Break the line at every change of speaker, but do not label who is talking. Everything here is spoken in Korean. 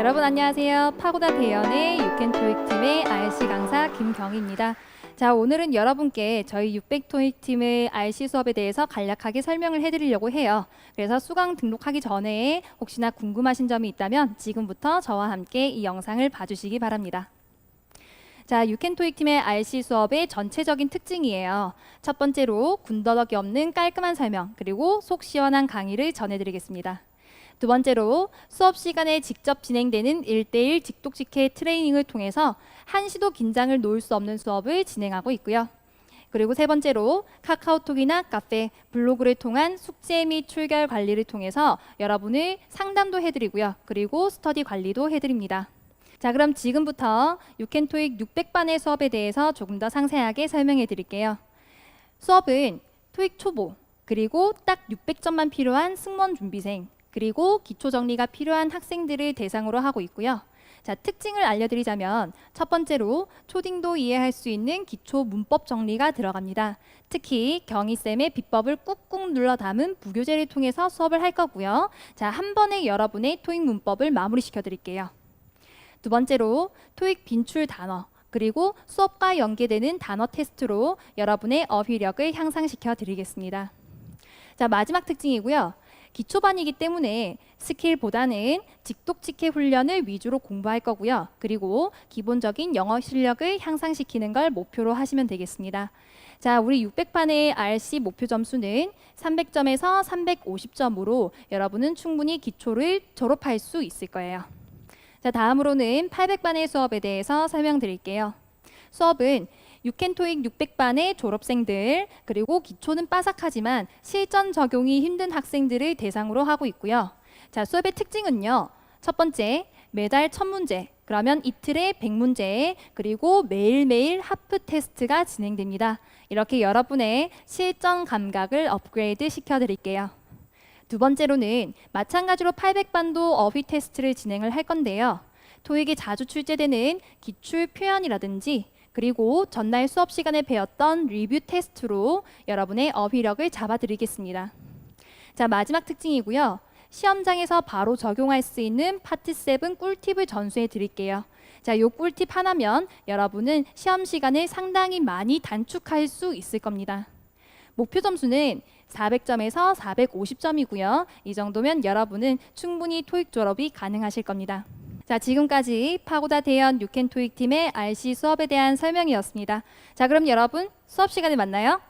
여러분 안녕하세요. 파고다 대연의 유캔 토익 팀의 RC 강사 김경희입니다. 자, 오늘은 여러분께 저희 600 토익 팀의 RC 수업에 대해서 간략하게 설명을 해드리려고 해요. 그래서 수강 등록하기 전에 혹시나 궁금하신 점이 있다면 지금부터 저와 함께 이 영상을 봐주시기 바랍니다. 자, 유캔 토익 팀의 RC 수업의 전체적인 특징이에요. 첫 번째로 군더더기 없는 깔끔한 설명, 그리고 속 시원한 강의를 전해드리겠습니다. 두 번째로 수업 시간에 직접 진행되는 1대1 직독 직해 트레이닝을 통해서 한시도 긴장을 놓을 수 없는 수업을 진행하고 있고요. 그리고 세 번째로 카카오톡이나 카페, 블로그를 통한 숙제 및 출결 관리를 통해서 여러분을 상담도 해드리고요. 그리고 스터디 관리도 해드립니다. 자, 그럼 지금부터 유캔토익 600반의 수업에 대해서 조금 더 상세하게 설명해 드릴게요. 수업은 토익 초보, 그리고 딱 600점만 필요한 승무원 준비생, 그리고 기초 정리가 필요한 학생들을 대상으로 하고 있고요. 자, 특징을 알려드리자면 첫 번째로 초딩도 이해할 수 있는 기초 문법 정리가 들어갑니다. 특히 경희쌤의 비법을 꾹꾹 눌러 담은 부교재를 통해서 수업을 할 거고요. 자, 한 번에 여러분의 토익 문법을 마무리시켜 드릴게요. 두 번째로 토익 빈출 단어 그리고 수업과 연계되는 단어 테스트로 여러분의 어휘력을 향상시켜 드리겠습니다. 자, 마지막 특징이고요. 기초반이기 때문에 스킬보다는 직독직해 훈련을 위주로 공부할 거고요. 그리고 기본적인 영어 실력을 향상시키는 걸 목표로 하시면 되겠습니다. 자, 우리 600판의 RC 목표 점수는 300점에서 350점으로 여러분은 충분히 기초를 졸업할 수 있을 거예요. 자, 다음으로는 800반의 수업에 대해서 설명드릴게요. 수업은 유캔토익 600반의 졸업생들 그리고 기초는 빠삭하지만 실전 적용이 힘든 학생들을 대상으로 하고 있고요. 자, 수업의 특징은요. 첫 번째, 매달 첫 문제, 그러면 이틀에 100문제, 그리고 매일매일 하프 테스트가 진행됩니다. 이렇게 여러분의 실전 감각을 업그레이드 시켜드릴게요. 두 번째로는 마찬가지로 800반도 어휘 테스트를 진행을 할 건데요. 토익에 자주 출제되는 기출 표현이라든지 그리고 전날 수업 시간에 배웠던 리뷰 테스트로 여러분의 어휘력을 잡아드리겠습니다. 자, 마지막 특징이고요. 시험장에서 바로 적용할 수 있는 파트 7 꿀팁을 전수해 드릴게요. 자, 요 꿀팁 하나면 여러분은 시험 시간을 상당히 많이 단축할 수 있을 겁니다. 목표 점수는 400점에서 450점이고요. 이 정도면 여러분은 충분히 토익 졸업이 가능하실 겁니다. 자, 지금까지 파고다 대연 유캔 토익 팀의 RC 수업에 대한 설명이었습니다. 자, 그럼 여러분 수업 시간에 만나요.